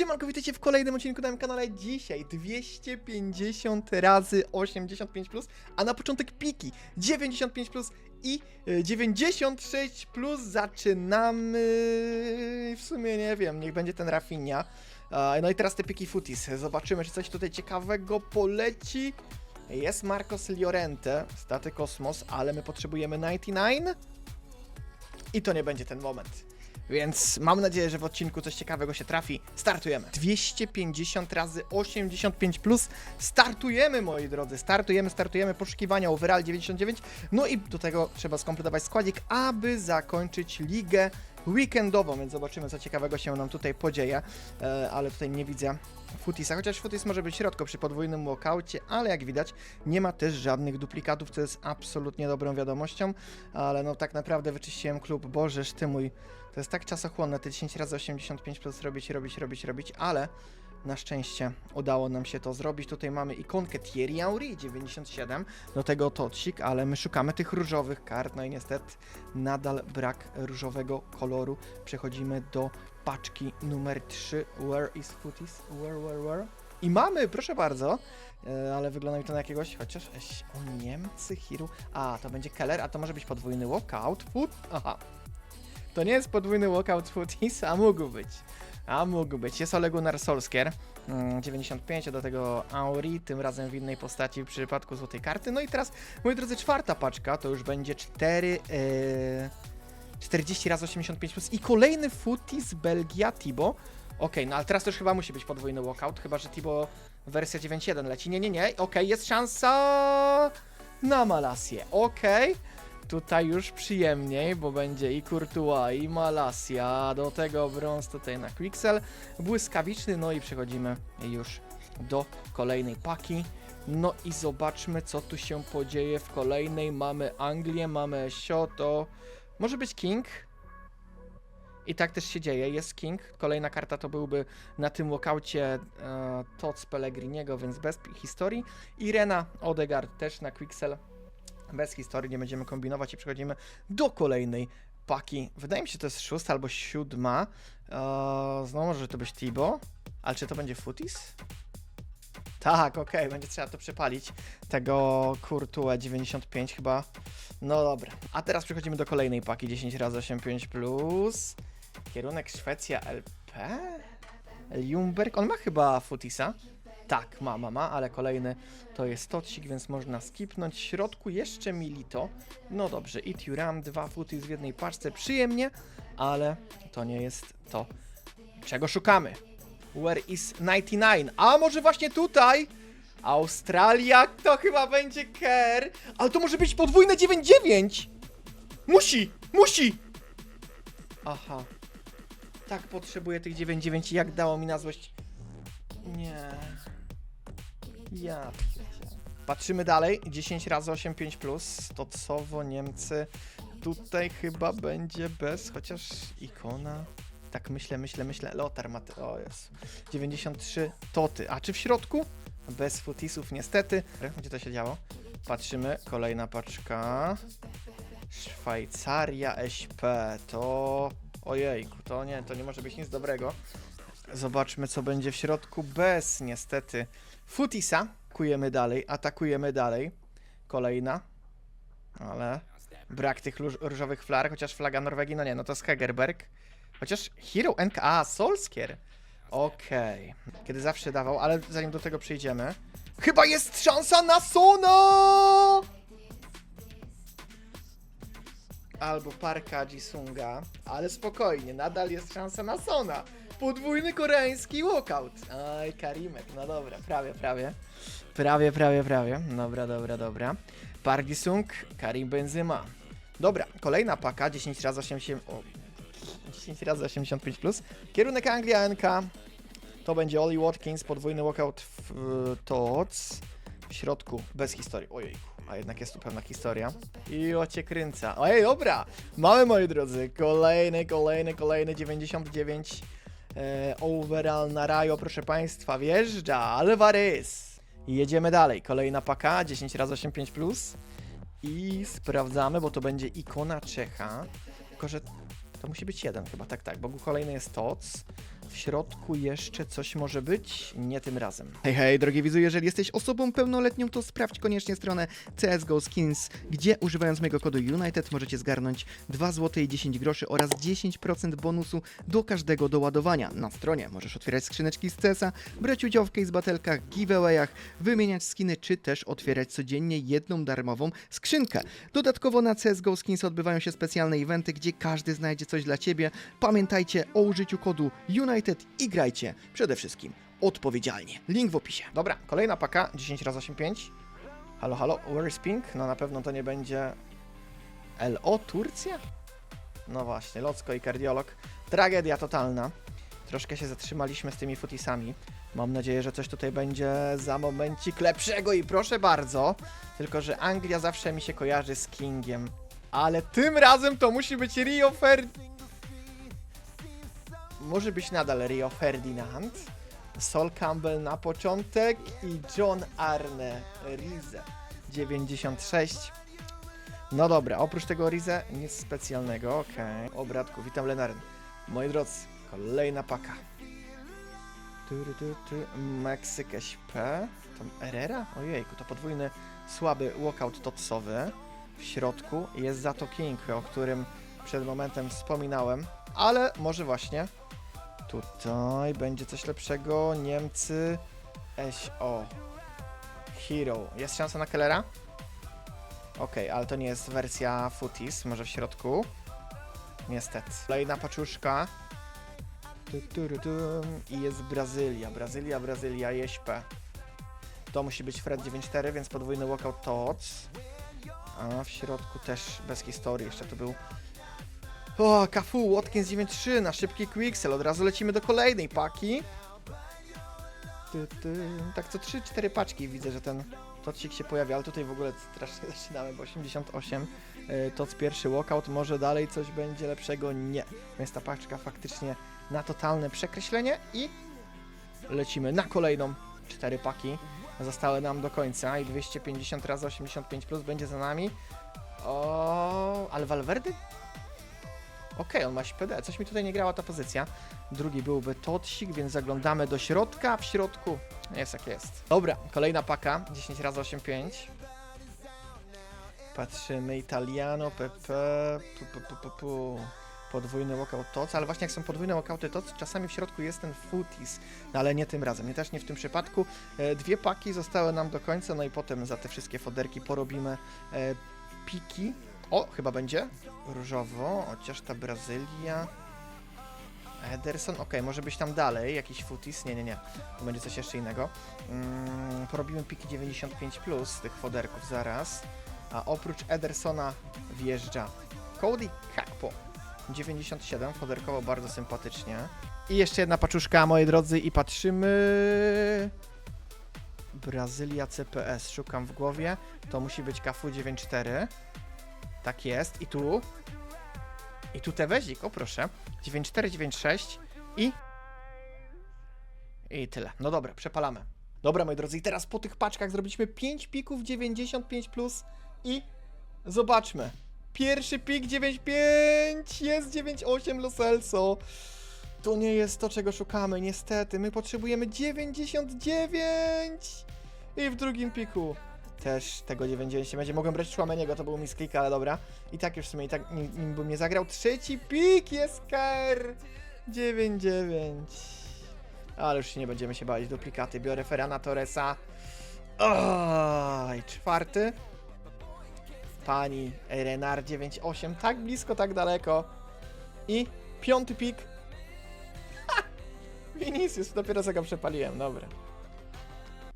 Siemanko, witajcie w kolejnym odcinku na moim kanale. Dzisiaj 250 razy 85+, plus, a na początek piki 95+, plus i e, 96+. Plus. Zaczynamy... W sumie nie wiem, niech będzie ten Rafinha. E, No i teraz te piki Futis. Zobaczymy, czy coś tutaj ciekawego poleci. Jest Marcos Llorente, staty Kosmos, ale my potrzebujemy 99. I to nie będzie ten moment. Więc mam nadzieję, że w odcinku coś ciekawego się trafi. Startujemy. 250 razy 85 plus. Startujemy, moi drodzy. Startujemy, startujemy. Poszukiwania overall 99. No i do tego trzeba skompletować składzik, aby zakończyć ligę weekendową, więc zobaczymy, co ciekawego się nam tutaj podzieje. E, ale tutaj nie widzę Futisa, chociaż Futis może być środko przy podwójnym walkaucie, ale jak widać nie ma też żadnych duplikatów, co jest absolutnie dobrą wiadomością, ale no tak naprawdę wyczyściłem klub, bożeż ty mój, to jest tak czasochłonne, te 10 razy 85 plus robić, robić, robić, robić, ale na szczęście udało nam się to zrobić. Tutaj mamy ikonkę Thierry Henry 97, do tego tocik, ale my szukamy tych różowych kart, no i niestety nadal brak różowego koloru. Przechodzimy do paczki numer 3. Where is Footies? Where, where, where? I mamy, proszę bardzo, e, ale wygląda mi to na jakiegoś, chociaż, eś, o Niemcy, Hiru, a to będzie Keller, a to może być podwójny walkout, foot, aha. To nie jest podwójny walkout Footies, a mógł być. A mógł być. Jest Ole Gunnar Solskjaer, mm, 95, a do tego Auri, tym razem w innej postaci w przypadku złotej karty. No i teraz, moi drodzy, czwarta paczka, to już będzie 4... e, 40 razy 85 plus i kolejny Footies Belgia Tibo. Okej, no ale teraz to już chyba musi być podwójny walkout, chyba że Tibo wersja 9.1 leci. Nie, nie, nie. Okej, jest szansa na Malasię. Okej. Tutaj już przyjemniej, bo będzie i Courtois, i Malasia, do tego brąz tutaj na Quixel, błyskawiczny, no i przechodzimy już do kolejnej paki. No i zobaczmy, co tu się podzieje w kolejnej. Mamy Anglię, mamy Sioto, może być King. I tak też się dzieje, jest King. Kolejna karta to byłby na tym walkaucie e, Tots Pellegriniego, więc bez historii. Irena Odegaard też na Quixel bez historii, nie będziemy kombinować i przechodzimy do kolejnej paki. Wydaje mi się, to jest szósta albo siódma. Eee, znowu może to być Tibo, ale czy to będzie Footis? Tak, okej, będzie trzeba to przepalić. Tego Courtois 95 chyba. No dobra. A teraz przechodzimy do kolejnej paki 10 razy 85 plus. Kierunek Szwecja LP? Ljungberg, on ma chyba Futisa. Tak, ma, ma, ma, ale kolejny to jest Tocik, więc można skipnąć. W środku jeszcze Milito. No dobrze, i Turam, dwa Futis w jednej paczce, przyjemnie, ale to nie jest to, czego szukamy. Where is 99? A może właśnie tutaj? Australia, to chyba będzie Kerr. Ale to może być podwójne 99! Musi! Musi! Aha. Tak potrzebuję tych 99 jak dało mi na złość. Nie. Ja. Patrzymy dalej. 10 razy 85 plus. Stocowo Niemcy. Tutaj chyba będzie bez, chociaż ikona. Tak myślę, myślę, myślę. Lotar Mate. O jest. 93 Toty. A czy w środku? Bez futisów niestety. Gdzie to się działo? Patrzymy. Kolejna paczka. Szwajcaria SP. To... Ojejku, to nie, to nie może być nic dobrego. Zobaczmy, co będzie w środku bez, niestety, Futisa. Atakujemy dalej, atakujemy dalej. Kolejna. Ale brak tych róż- różowych flar, chociaż flaga Norwegii, no nie, no to jest Hegerberg. Chociaż Hero NK, a, Solskier. Okej. Kiedy zawsze dawał, ale zanim do tego przejdziemy. Chyba jest szansa na Sona! Albo Parka Jisunga, ale spokojnie, nadal jest szansa na Sona. Podwójny koreański walkout. Oj, Karimek, no dobra, prawie, prawie. Prawie, prawie, prawie. Dobra, dobra, dobra. Park Jisung, Karim Benzema. Dobra, kolejna paka, 10 razy 80... O, 10 razy 85+. Plus. Kierunek Anglia NK. To będzie Oli Watkins, podwójny walkout w TOC. W środku, bez historii. Ojejku, a jednak jest tu pewna historia. I o cię kręca. Ojej, dobra! Mamy, moi drodzy, kolejny, kolejny, kolejny 99 e, overall na Rajo, proszę Państwa, wjeżdża Alvarez. Jedziemy dalej. Kolejna paka, 10 razy 85 plus. I sprawdzamy, bo to będzie ikona Czecha. Tylko, że to musi być jeden chyba, tak, tak, bo kolejny jest TOC. W środku jeszcze coś może być? Nie tym razem. Hej, hej, drogie widzu, jeżeli jesteś osobą pełnoletnią, to sprawdź koniecznie stronę CSGO Skins, gdzie używając mojego kodu United możecie zgarnąć 2 zł i 10 groszy oraz 10% bonusu do każdego doładowania. Na stronie możesz otwierać skrzyneczki z CSa, brać udział w case battlekach, giveawayach, wymieniać skiny, czy też otwierać codziennie jedną darmową skrzynkę. Dodatkowo na CSGO Skins odbywają się specjalne eventy, gdzie każdy znajdzie coś dla Ciebie. Pamiętajcie o użyciu kodu United i grajcie przede wszystkim odpowiedzialnie. Link w opisie. Dobra, kolejna paka, 10 razy 85 Halo, halo, where is pink? No na pewno to nie będzie LO Turcja? No właśnie, Locko i kardiolog. Tragedia totalna. Troszkę się zatrzymaliśmy z tymi futisami. Mam nadzieję, że coś tutaj będzie za momencik lepszego i proszę bardzo. Tylko, że Anglia zawsze mi się kojarzy z Kingiem. Ale tym razem to musi być Rio Fer... Może być nadal Rio Ferdinand. Sol Campbell na początek i John Arne Rize 96. No dobra, oprócz tego Rize nic specjalnego, okej. O bratku, witam Lenarn. Moi drodzy, kolejna paka. Tu, tu. Meksyk SP. Tam Herrera? Ojejku, to podwójny słaby walkout topsowy. W środku jest za to King, o którym przed momentem wspominałem, ale może właśnie tutaj będzie coś lepszego. Niemcy SO Hero. Jest szansa na Kellera? Okej, ale to nie jest wersja Footies, może w środku. Niestety. Kolejna paczuszka. I jest Brazylia. Brazylia, Brazylia, Jeśpe. To musi być Fred 9.4, więc podwójny walkout TOC. A w środku też bez historii. Jeszcze to był o, Cafu, Watkins 9.3 na szybki quicksell. Od razu lecimy do kolejnej paki. Ty, ty. Tak co 3-4 paczki widzę, że ten tocik się pojawia, ale tutaj w ogóle strasznie zaczynamy, bo 88. Yy, Toc pierwszy walkout, może dalej coś będzie lepszego? Nie. Więc ta paczka faktycznie na totalne przekreślenie i lecimy na kolejną. Cztery paki zostały nam do końca i 250 razy 85 plus będzie za nami. O, ale Valverde? Okej, on ma PD. Coś mi tutaj nie grała ta pozycja. Drugi byłby Totsik, więc zaglądamy do środka. W środku jest jak jest. Dobra, kolejna paka. 10 razy 85 Patrzymy. Italiano, PP. Pu, pu, pu, pu, pu. Podwójny walkout TOC, ale właśnie jak są podwójne walkouty TOC, czasami w środku jest ten footis, no ale nie tym razem, nie też nie w tym przypadku. E, dwie paki zostały nam do końca, no i potem za te wszystkie foderki porobimy e, piki. O, chyba będzie różowo, chociaż ta Brazylia. Ederson, ok, może być tam dalej, jakiś footis, nie, nie, nie, to będzie coś jeszcze innego. Mm, porobimy piki 95 plus tych foderków zaraz, a oprócz Edersona wjeżdża Cody Kakpo 97, foderkowo bardzo sympatycznie. I jeszcze jedna paczuszka, moi drodzy, i patrzymy... Brazylia CPS, szukam w głowie, to musi być KFU 94. Tak jest. I tu. I tu tewezik, o proszę. 9496 i. I tyle. No dobra, przepalamy. Dobra, moi drodzy, i teraz po tych paczkach zrobiliśmy 5 pików 95 plus i zobaczmy. Pierwszy pik 95 jest 98 Los Elso. To nie jest to, czego szukamy, niestety. My potrzebujemy 99 i w drugim piku też tego 90 będzie. Mogłem brać Szłameniego, to był mi sklik, ale dobra. I tak już w sumie i tak nim, nim bym nie zagrał. Trzeci pik jest KR 9-9. Ale już nie będziemy się bać. Duplikaty. Biorę Ferrana Torresa. Oj, czwarty. Pani Renar 9-8. Tak blisko, tak daleko. I piąty pik. Ha! Vinicius, dopiero co go przepaliłem, dobra.